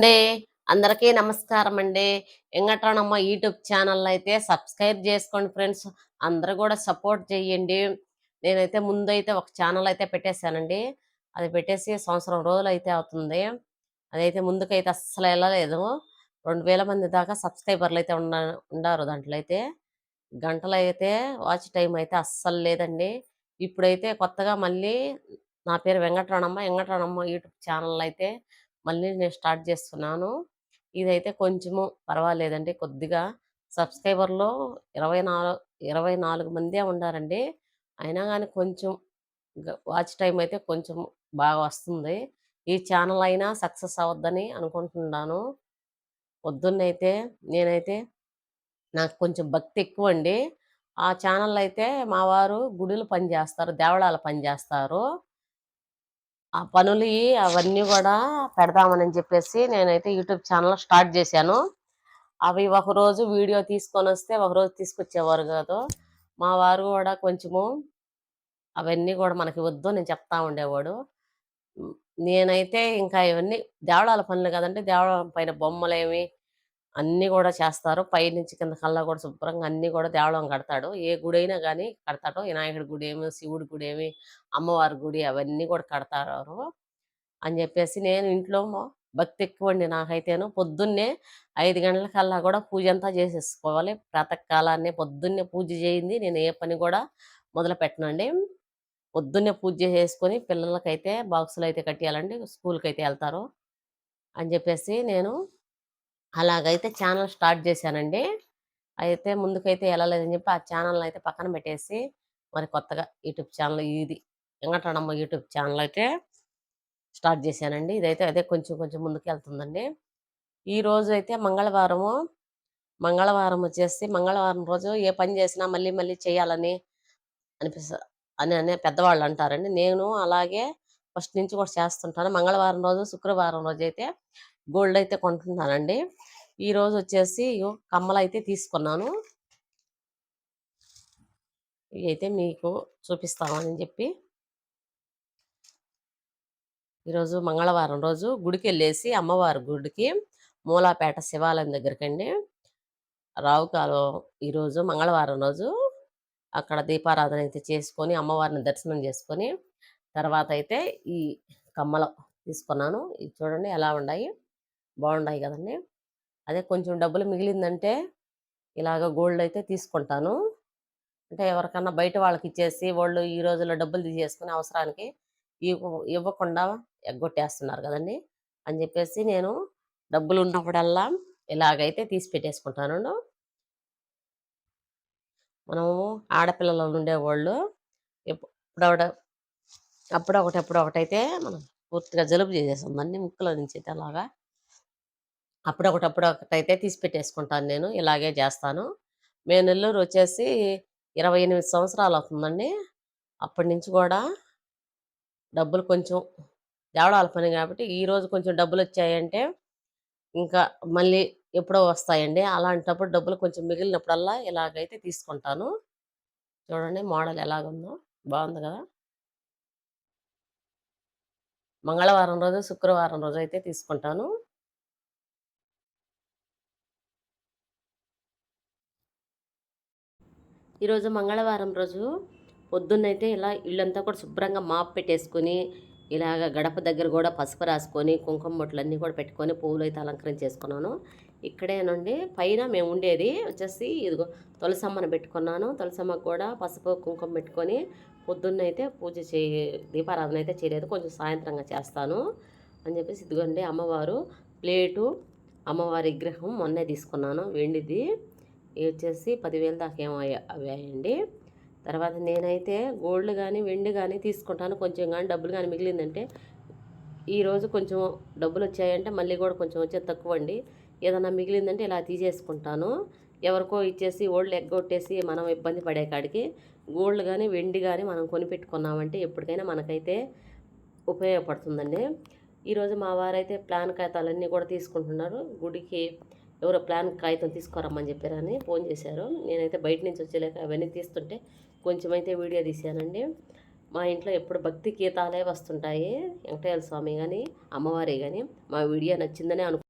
అండి అందరికీ నమస్కారం అండి ఎంగట్రానమ్మ యూట్యూబ్ ఛానల్ అయితే సబ్స్క్రైబ్ చేసుకోండి ఫ్రెండ్స్. అందరూ కూడా సపోర్ట్ చేయండి నేనైతే ముందు అయితే ఒక ఛానల్ అయితే పెట్టేశానండి. అది పెట్టేసి సంవత్సరం రోజులు అయితే అవుతుంది. అదైతే ముందుకైతే అస్సలు వెళ్ళలేదు. రెండు వేల మంది దాకా సబ్స్క్రైబర్లు అయితే ఉన్న ఉండారు దాంట్లో అయితే గంటలు అయితే వాచ్ టైం అయితే అస్సలు లేదండి. ఇప్పుడైతే కొత్తగా మళ్ళీ నా పేరు వెంకటరమణ వెంకటరమణ యూట్యూబ్ ఛానల్ అయితే మళ్ళీ నేను స్టార్ట్ చేస్తున్నాను. ఇదైతే కొంచెము పర్వాలేదండి. కొద్దిగా సబ్స్క్రైబర్లో ఇరవై నాలుగు ఇరవై నాలుగు మందే ఉన్నారండి అయినా కానీ కొంచెం వాచ్ టైం అయితే కొంచెం బాగా వస్తుంది. ఈ ఛానల్ అయినా సక్సెస్ అవద్దని అనుకుంటున్నాను. పొద్దున్నైతే నేనైతే నాకు కొంచెం భక్తి ఎక్కువ అండి ఆ ఛానల్ అయితే మా వారు గుడులు పనిచేస్తారు దేవళాలు పనిచేస్తారు. ఆ పనులు అవన్నీ కూడా పెడదామని చెప్పేసి నేనైతే యూట్యూబ్ ఛానల్ స్టార్ట్ చేశాను. అవి ఒకరోజు వీడియో తీసుకొని వస్తే ఒకరోజు తీసుకొచ్చేవారు కాదు. మా వారు కూడా కొంచెము అవన్నీ కూడా మనకి వద్దు నేను చెప్తా ఉండేవాడు. నేనైతే ఇంకా ఇవన్నీ దేవళాల పనులు కదంటే దేవళాల పైన బొమ్మలేమి అన్నీ కూడా చేస్తారు. పైనుంచి కింద కల్లా కూడా శుభ్రంగా అన్నీ కూడా దేవళం కడతాడు. ఏ గుడి అయినా కానీ కడతాడు. వినాయకుడి గుడి ఏమి శివుడి గుడి ఏమి అమ్మవారి గుడి అవన్నీ కూడా కడతారు అని చెప్పేసి నేను ఇంట్లో భక్తి ఎక్కువ అండి నాకైతేను. పొద్దున్నే ఐదు గంటలకల్లా కూడా పూజ అంతా చేసేసుకోవాలి. ప్రాతకాలాన్ని పొద్దున్నే పూజ చేయింది. నేను ఏ పని కూడా మొదలు పెట్టనండి పొద్దున్నే పూజ చేసుకొని పిల్లలకైతే బాక్సులు అయితే కట్టేయాలండి. స్కూల్కి అయితే వెళ్తారు అని చెప్పేసి నేను అలాగైతే ఛానల్ స్టార్ట్ చేశానండి. అయితే ముందుకైతే వెళ్ళలేదని చెప్పి ఆ ఛానల్ అయితే పక్కన పెట్టేసి మరి కొత్తగా యూట్యూబ్ ఛానల్ ఇది వెంకటరమణ యూట్యూబ్ ఛానల్ అయితే స్టార్ట్ చేశానండి. ఇదైతే అదే కొంచెం కొంచెం ముందుకు వెళ్తుందండి ఈ అయితే మంగళవారము మంగళవారం వచ్చేసి మంగళవారం రోజు ఏ పని చేసినా మళ్ళీ మళ్ళీ చేయాలని అనిపిస్త అని అనే పెద్దవాళ్ళు అంటారండి. నేను అలాగే ఫస్ట్ నుంచి కూడా చేస్తుంటాను. మంగళవారం రోజు శుక్రవారం రోజు అయితే గోల్డ్ అయితే కొంటున్నానండి. ఈరోజు వచ్చేసి కమ్మలు అయితే తీసుకున్నాను. ఇవి అయితే మీకు చూపిస్తామని చెప్పి. ఈరోజు మంగళవారం రోజు గుడికి వెళ్ళేసి అమ్మవారి గుడికి మూలాపేట శివాలయం దగ్గరికండి. రావుకాలు ఈరోజు మంగళవారం రోజు అక్కడ దీపారాధన అయితే చేసుకొని అమ్మవారిని దర్శనం చేసుకొని తర్వాత అయితే ఈ కమ్మలు తీసుకున్నాను. ఇది చూడండి ఎలా ఉన్నాయి. బాగున్నాయి కదండి. అదే కొంచెం డబ్బులు మిగిలిందంటే ఇలాగ గోల్డ్ అయితే తీసుకుంటాను. అంటే ఎవరికన్నా బయట వాళ్ళకి ఇచ్చేసి వాళ్ళు ఈ రోజుల్లో డబ్బులు తీసేసుకుని అవసరానికి ఇవ్వకుండా ఎగ్గొట్టేస్తున్నారు కదండి. అని చెప్పేసి నేను డబ్బులు ఉన్నప్పుడల్లా ఇలాగైతే తీసి పెట్టేసుకుంటాను. మనము ఆడపిల్లలు ఉండేవాళ్ళు ఎప్పుడు అప్పుడొకటి మనం పూర్తిగా జలుబు చేసేస్తుందండి ముక్కులో నుంచి అయితే అలాగా అప్పుడొకటప్పుడు ఒకటైతే తీసి పెట్టేసుకుంటాను నేను. ఇలాగే చేస్తాను. మే నెల్లూరు వచ్చేసి ఇరవై ఎనిమిది సంవత్సరాలు అవుతుందండి అప్పటి నుంచి కూడా డబ్బులు కొంచెం దేవడాల పని కాబట్టి ఈరోజు కొంచెం డబ్బులు వచ్చాయంటే ఇంకా మళ్ళీ ఎప్పుడో వస్తాయండి. అలాంటప్పుడు డబ్బులు కొంచెం మిగిలినప్పుడల్లా ఇలాగైతే తీసుకుంటాను. చూడండి మోడల్ ఎలాగుందో. బాగుంది కదా? మంగళవారం రోజు శుక్రవారం రోజు అయితే తీసుకుంటాను. ఈరోజు మంగళవారం రోజు పొద్దున్నైతే ఇలా ఇళ్ళంతా కూడా శుభ్రంగా మాప్ పెట్టేసుకొని ఇలాగ గడప దగ్గర కూడా పసుపు రాసుకొని కుంకుమ బొట్లన్నీ కూడా పెట్టుకొని పువ్వులు అయితే అలంకరించేసుకున్నాను. ఇక్కడేనండి పైన మేము ఉండేది వచ్చేసి ఇదిగో తులసమ్మను పెట్టుకున్నాను. తులసమ్మకు కూడా పసుపు కుంకుమ పెట్టుకొని పొద్దున్నైతే పూజ చే దీపారాధన అయితే చేయలేదు. కొంచెం సాయంత్రంగా చేస్తాను అని చెప్పేసి ఇదిగోండి అమ్మవారు ప్లేటు అమ్మవారి విగ్రహం మొన్నే తీసుకున్నాను. వెండిది ఇది వచ్చేసి పదివేలు దాకా ఏమో అయ్యాయండి తర్వాత నేనైతే గోల్డ్ కానీ వెండి కానీ తీసుకుంటాను. కొంచెం కానీ డబ్బులు కానీ మిగిలిందంటే ఈరోజు కొంచెం డబ్బులు వచ్చాయంటే మళ్ళీ కూడా కొంచెం వచ్చే తక్కువ అండి ఏదన్నా మిగిలిందంటే ఇలా తీసేసుకుంటాను. ఎవరికో ఇచ్చేసి ఓల్డ్ ఎగ్గొట్టేసి మనం ఇబ్బంది పడే కాడికి గోల్డ్ కానీ వెండి కానీ మనం కొనిపెట్టుకున్నామంటే ఎప్పటికైనా మనకైతే ఉపయోగపడుతుందండి. ఈరోజు మా వారైతే ప్లాన్ ఖాతాలన్నీ కూడా తీసుకుంటున్నారు. గుడికి ఎవరో ప్లాన్ కాగితం తీసుకోరమ్మని చెప్పారని ఫోన్ చేశారు. నేనైతే బయట నుంచి వచ్చేలేక అవన్నీ తీస్తుంటే కొంచెం అయితే వీడియో తీశానండి. మా ఇంట్లో ఎప్పుడు భక్తి గీతాలే వస్తుంటాయి. వెంకటేశ్వర స్వామి కానీ అమ్మవారి కానీ మా వీడియో నచ్చిందని అనుకు